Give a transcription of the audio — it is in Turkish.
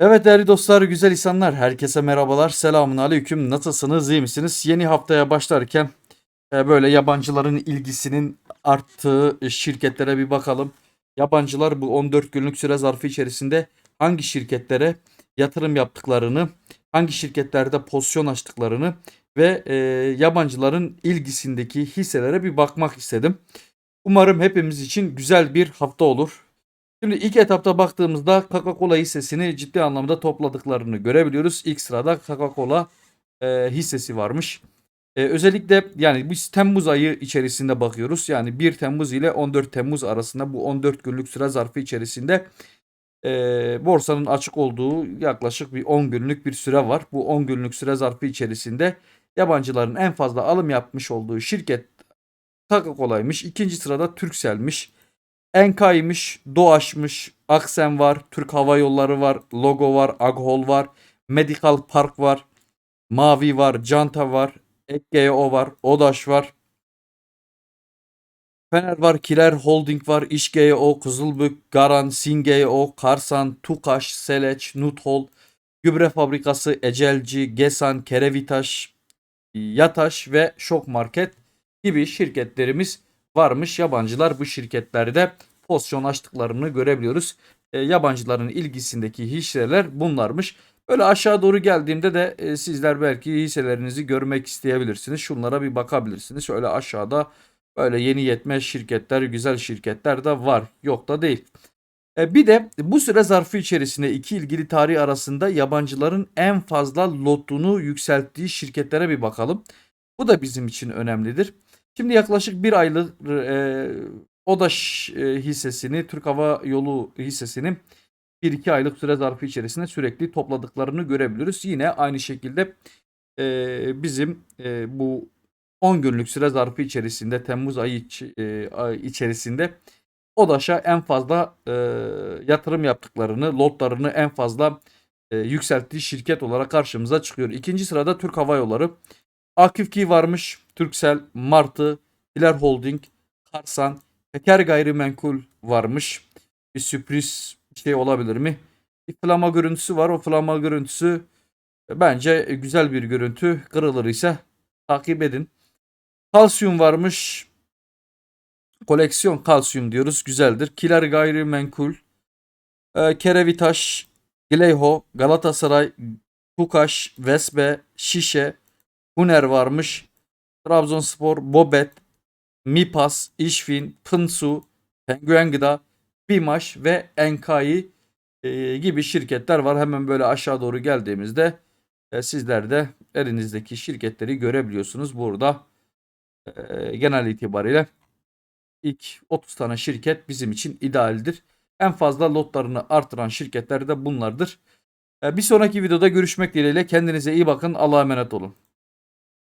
Evet değerli dostlar, güzel insanlar, herkese merhabalar, selamun aleyküm, nasılsınız, iyi misiniz? Yeni haftaya başlarken e, böyle yabancıların ilgisinin arttığı e, şirketlere bir bakalım. Yabancılar bu 14 günlük süre zarfı içerisinde hangi şirketlere yatırım yaptıklarını, hangi şirketlerde pozisyon açtıklarını ve e, yabancıların ilgisindeki hisselere bir bakmak istedim. Umarım hepimiz için güzel bir hafta olur. Şimdi ilk etapta baktığımızda Coca-Cola hissesini ciddi anlamda topladıklarını görebiliyoruz. İlk sırada Coca-Cola e, hissesi varmış. E, özellikle yani biz Temmuz ayı içerisinde bakıyoruz. Yani 1 Temmuz ile 14 Temmuz arasında bu 14 günlük süre zarfı içerisinde e, borsanın açık olduğu yaklaşık bir 10 günlük bir süre var. Bu 10 günlük süre zarfı içerisinde yabancıların en fazla alım yapmış olduğu şirket Coca-Cola'ymış. İkinci sırada Turkcell'miş. Enka'ymış, Doğaç'mış, Aksen var, Türk Hava Yolları var, Logo var, Aghol var, Medical Park var, Mavi var, Canta var, EKGO var, Odaş var. Fener var, Kiler Holding var, İşgeo, Kızılbük, Garan, Singeo, Karsan, Tukaş, Seleç, Nuthol, Gübre Fabrikası, Ecelci, Gesan, Kerevitaş, Yataş ve Şok Market gibi şirketlerimiz varmış. Yabancılar bu şirketlerde pozisyon açtıklarını görebiliyoruz. E, yabancıların ilgisindeki hisseler bunlarmış. Böyle aşağı doğru geldiğimde de e, sizler belki hisselerinizi görmek isteyebilirsiniz. Şunlara bir bakabilirsiniz. Şöyle aşağıda böyle yeni yetme şirketler, güzel şirketler de var. Yok da değil. E, bir de bu süre zarfı içerisinde iki ilgili tarih arasında yabancıların en fazla lotunu yükselttiği şirketlere bir bakalım. Bu da bizim için önemlidir. Şimdi yaklaşık bir aylık e, ODAŞ e, hissesini, Türk Hava Yolu hissesini 1-2 aylık süre zarfı içerisinde sürekli topladıklarını görebiliriz. Yine aynı şekilde e, bizim e, bu 10 günlük süre zarfı içerisinde Temmuz ayı iç, e, ay içerisinde ODAŞ'a en fazla e, yatırım yaptıklarını, lotlarını en fazla e, yükselttiği şirket olarak karşımıza çıkıyor. İkinci sırada Türk Hava Yolları. Akif Ki varmış. Turkcell, Martı, Hiler Holding, Karsan, Peker Gayrimenkul varmış. Bir sürpriz şey olabilir mi? Bir flama görüntüsü var. O flama görüntüsü bence güzel bir görüntü. Kırılır ise takip edin. Kalsiyum varmış. Koleksiyon kalsiyum diyoruz. Güzeldir. Kiler Gayrimenkul, e, Kerevitaş, Gileyho, Galatasaray, Tukaş, Vesbe, Şişe, Huner varmış. Trabzonspor, Bobet, Mipas, İşfin, Pınsu, Penguen Gıda, Bimaş ve Enkai e, gibi şirketler var. Hemen böyle aşağı doğru geldiğimizde e, sizler de elinizdeki şirketleri görebiliyorsunuz. Burada e, genel itibariyle ilk 30 tane şirket bizim için idealdir. En fazla lotlarını artıran şirketler de bunlardır. E, bir sonraki videoda görüşmek dileğiyle kendinize iyi bakın. Allah'a emanet olun.